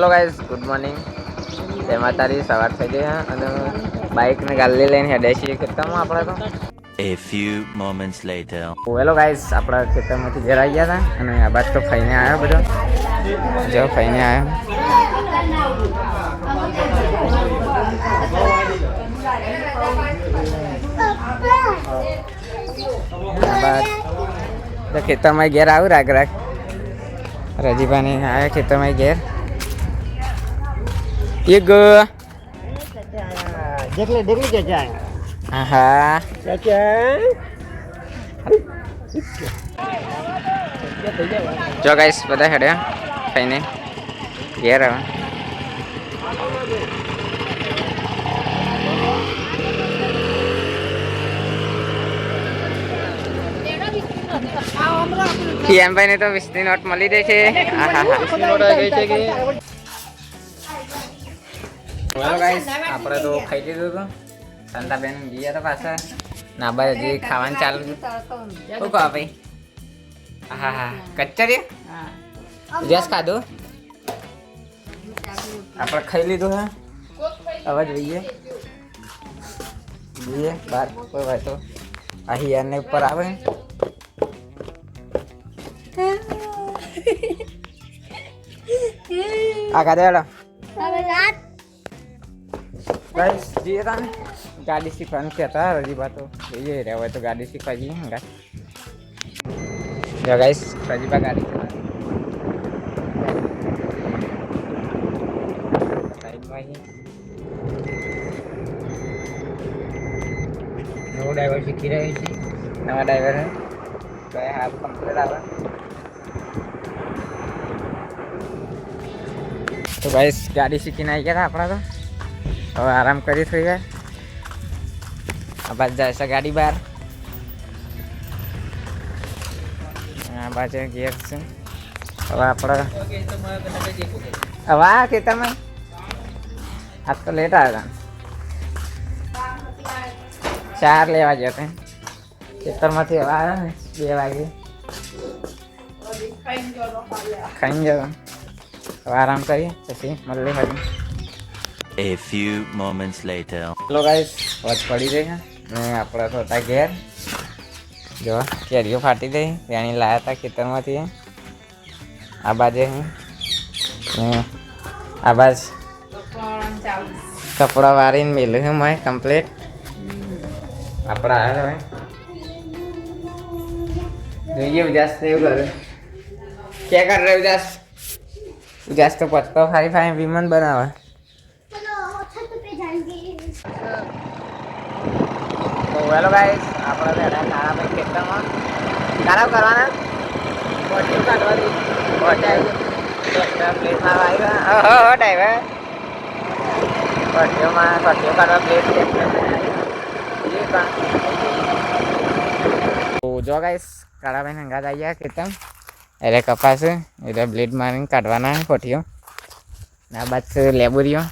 Hello guys good morning. તેમાં તારી સવાર થઈ ગઈ અને બાઇકને ગાલી લઈને હેડે છીએ ખેતરમાં આપણે તો. A few moments later. Hello guys આપણા ખેતરમાંથી ઘેર આવી ગયા હતા અને આ બાદ તો ફઈને આવ્યો બધો. જો ફઈને આવ્યો. બાદ ખેતરમાં ઘેર આવું રાગ રાગ. રજીભાની આવ્યા ખેતરમાં ઘેર. એ ગ જેટલી ડીગલી કે જાય જો ગાઈસ બધા હેડ્યા ખાઈને ઘેર આવે. ભાઈ ને તો વિસ્તી નોટ મળી જાય છે બોલો ગાઈસ આપણે તો ખાઈ લીધું હતું સંતાબેન ગયા તો પાછા ના ભાઈ હજી ખાવાનું ચાલુ છે શું કહો ભાઈ હા હા કચરી જસ ખાધું આપણે ખાઈ લીધું હે હવે જોઈએ જોઈએ બાર કોઈ વાત તો આ હિયારને ઉપર આવે આ કાઢે હેડો ગાઈસ જઈએ તાને ગાડી શીખવાનું કહેતા રજીબા તો જોઈએ રહ્યા હોય તો ગાડી શીખવા જઈએ હંગા જો ગાઈસ રજીબા ગાડી ચલાવે સાઈડમાં અહીં નવો ડ્રાઈવર શીખી રહ્યો છે નવા ડ્રાઈવર હે તો એ હાલ કમ્પ્લીટ આવે તો ગાઈસ ગાડી હવે આરામ કરી થઈ જાય. આ બાજુ જાય છે ગાડી બહાર. આ બાજુ ગેર છે. હવે આપણે હવે આ ખેતરમાં આજ તો લેટ આવ્યા હતા ચાર લેવા ગયા હતા ખેતરમાંથી હવે આવ્યા ને બે વાગે. ખાઈને જવા હવે આરામ કરીએ, પછી મળીએ ફરી. A few moments later. Hello guys વચ પડી ગઈ ને આપણે તો હતા ઘેર જો કેરીઓ ફાટી ગઈ ત્યાંની લાયા હતા ખેતરમાંથી આ બાજે આ બાજ કપડા વાળીને મેલું છે મેં કમ્પ્લીટ આપણે આવ્યા હવે જોઈએ ઉજાસ એવું કરે ક્યાં કર રહ્યો ઉજાસ ઉજાસ તો પત્તો ફારી ફારી વિમન બનાવે તો હેલો ગાઈસ આપણે બેઠા નાના ભાઈ ખેતરમાં કારા કરવાના બોટીઓ કાઢવાની બોટાઈ ટ્રેક્ટર પ્લેટ મારવા આવ્યા ઓહો હો ડ્રાઈવર બોટીઓમાં બોટીઓ કાઢવા પ્લેટ ટ્રેક્ટર તો જો ગાઈસ કાળાભાઈ હંગાત આવી ગયા ખેતર એટલે કપાસ એટલે બ્લેડ મારીને કાઢવાના કોઠીઓ આ બાદ છે લેબોરીઓ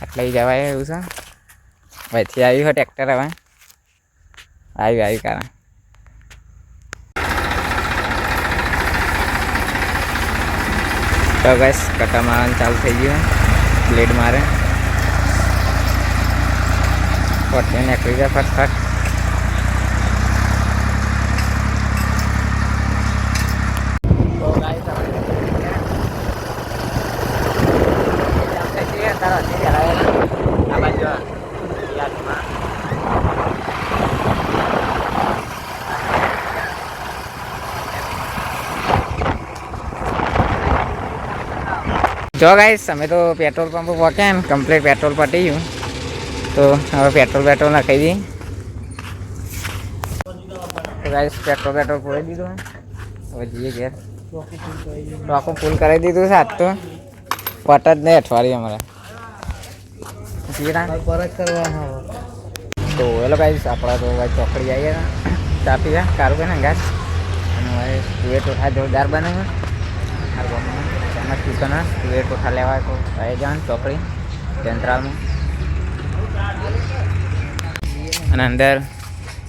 આટલે જવાય એવું છે અહીંથી આવ્યું હોય ટ્રેક્ટર હવે આવ્યું આવ્યું કારણ તો બસ કટા મારવાનું ચાલુ થઈ ગયું બ્લેડ મારે ફટકે નીકળી જાય ફટફટ તો guys, આપણે થઈ ગયા. તારા હજી ઘેરાયેલા. આ બાજુ યાદમાં જો ગાઈસ અમે તો પેટ્રોલ પંપ પહોંચ્યા ને કમ્પ્લીટ પેટ્રોલ પટી ગયું. તો હવે પેટ્રોલ પેટ્રોલ નાખી દઈએ. તો ગાઈસ પેટ્રોલ પેટ્રોલ પૂરી દીધું હવે જઈએ ઘેર. તો આખું ફૂલ કરી દીધું છે, આજ તો. પટ જ નહીં, અઠવાડિયે અમારે. જઈએ તા પરત કરવા તો હેલો ગાઈસ આપણા તો ભાઈ ચોકડી આવીએ ચા પીવા. કારું કે ને ગાસ અને હવે તુવેર ટોઠા જોરદાર બને છે. આ ગામમાં ફેમસ કિચન તુવેર ટોઠા લેવા તો જવાનું ચોકડી, જંત્રાલમાં. અને અંદર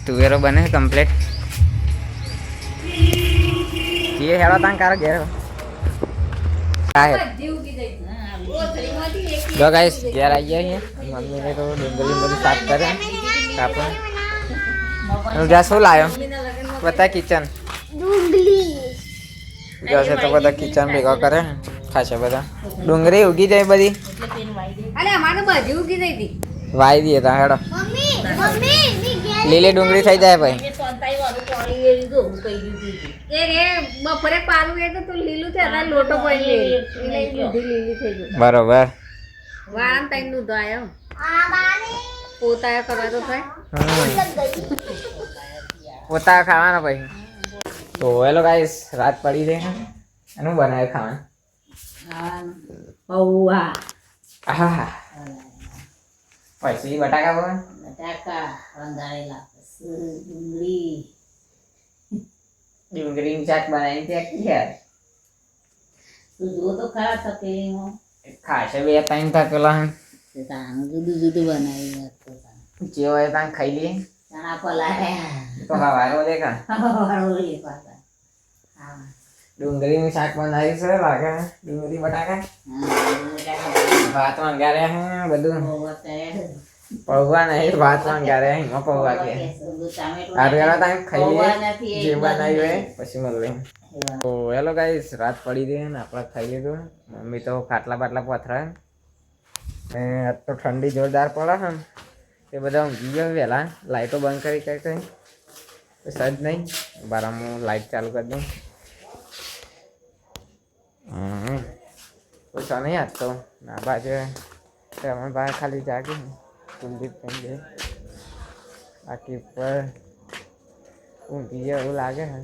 તુવેરો બને કમ્પ્લીટ જે હેડો તાન કારો ઘેર. હે. જો ગાઈસ ઘેર આવી ગયા છીએ. મમ્મીને તો ડુંગળી બધું સાફ કરે. કાપો. જા, શું લાયો બતા કિચન જો છે તો બધા કિચન ભેગા કરે ખાશે બધા. ડુંગળી ઉગી જાય બધી? અરે અમારે બધી ઉગી જઈ હતી. વાઈ દઈએ તા હેડો. લીલી ડુંગળી થઈ જાય ભાઈ. એ રે બપોરે પાલું એ તો લીલું છે લોટો પડી લે. એટલે એ બધી લીલી થઈ ગઈ. બરોબર. પોતા ખાવાના પછી તો હેલો ગાઈસ રાત પડી છે. એનું બનાવે ખાવાનું? પૌવા. આહા પછી બટાકા બોલ બટાકા રંધારેલા ડુંગળી. ડુંગળીની શાક બનાવી ત્યાં યાર તું જો તો ખરા તકેલીમાં ખાશે બે ત્રણ તકેલા તાનું જુદું જુદું બનાવી જે હોય ત્યાં ખાઈ લઈએ ચણા પલાળ્યા. તો હવારો દેખા વળોળી પાછા હા ડુંગળીનું શાક બનાવી છે લાગે ડુંગળી બટાકા ભાત મંગાર્યા હે બધું પૌવા નહીં ભાત મંગાર્યા એમાં પૌવા કે સારું હેલો ત્યાં ખાઈ લઈએ જે બનાવ્યું હોય પછી મળીએ તો હેલો ગાઈસ રાત પડી ગઈ ને આપણે ખાઈ લીધું મમ્મી તો ખાટલા બાટલા પથરા ને આજ તો ઠંડી જોરદાર પડે છે ને એ બધા ઊંઘી ગયો વહેલા લાઇટો બંધ કરી કઈ કઈ સજ નહીં. હું લાઈટ ચાલુ કરી દઉં. પૂછો નહીં આજ તો. ના બાજુ અમે બહાર ખાલી જાગી. થઈ ગઈ. બાકી પર ઊંઘી ગયા એવું લાગે છે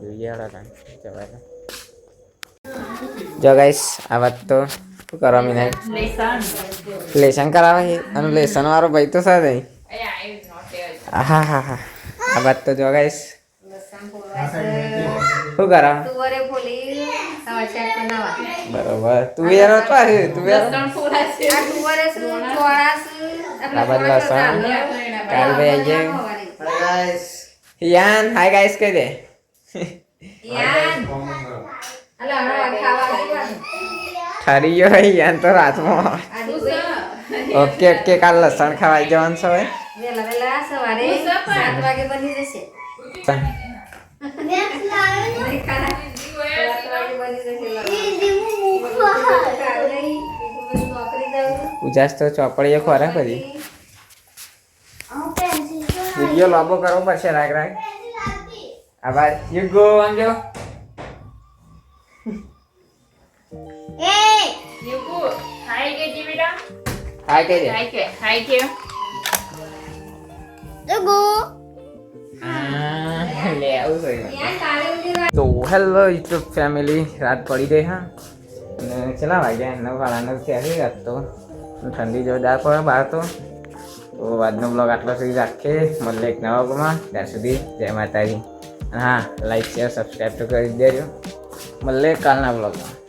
જોઈએ હવે તાણ જવાય જો ગાઈસ આ વાત તો શું કરવા મીના લેસન. કરાવે છે? અને લેસન વાળો ભાઈ તો સાથે? હા હા હા આ વાત તો જો ગાઈસ શું કરો? તુવરે ચાર બરોબર તુવરે શું ચોળા શું આ બાજુ લસણ કાલ ભાઈ આવી જાય યાન હાય ગાઈસ કહી દે. ઠરી ગયો યાન તો રાતમાં. ઓકે ઓકે કાલ લસણ ખાવા જવાનું છે હવે. વેલા વેલા સવારે સાત વાગે બની જશે. ઉજાસ તો ચોપડીએ ખોરા બધી. વીડિયો લાંબો કરવો પડશે રાગ રાગ. આભાર. યુ ગો આમજો હાય કહી કે હા, કે આવું થયું યાર, કાલે ઉઠી વા- તો હેલો યુટ્યુબ ફેમિલી રાત પડી ગઈ હા? અને કેટલા વાગ્યા? નવ સાડા નવ થયા રાત તો. ઠંડી જોરદાર પડે બહાર તો. તો આજનો બ્લોગ આટલો સુધી રાખીએ. મળે એક નવા બ્લોગમાં ત્યાં સુધી જય માતાજી. અને હા લાઈક શેર સબસ્ક્રાઈબ તો કરી દેજો. મળે કાલના બ્લોગમાં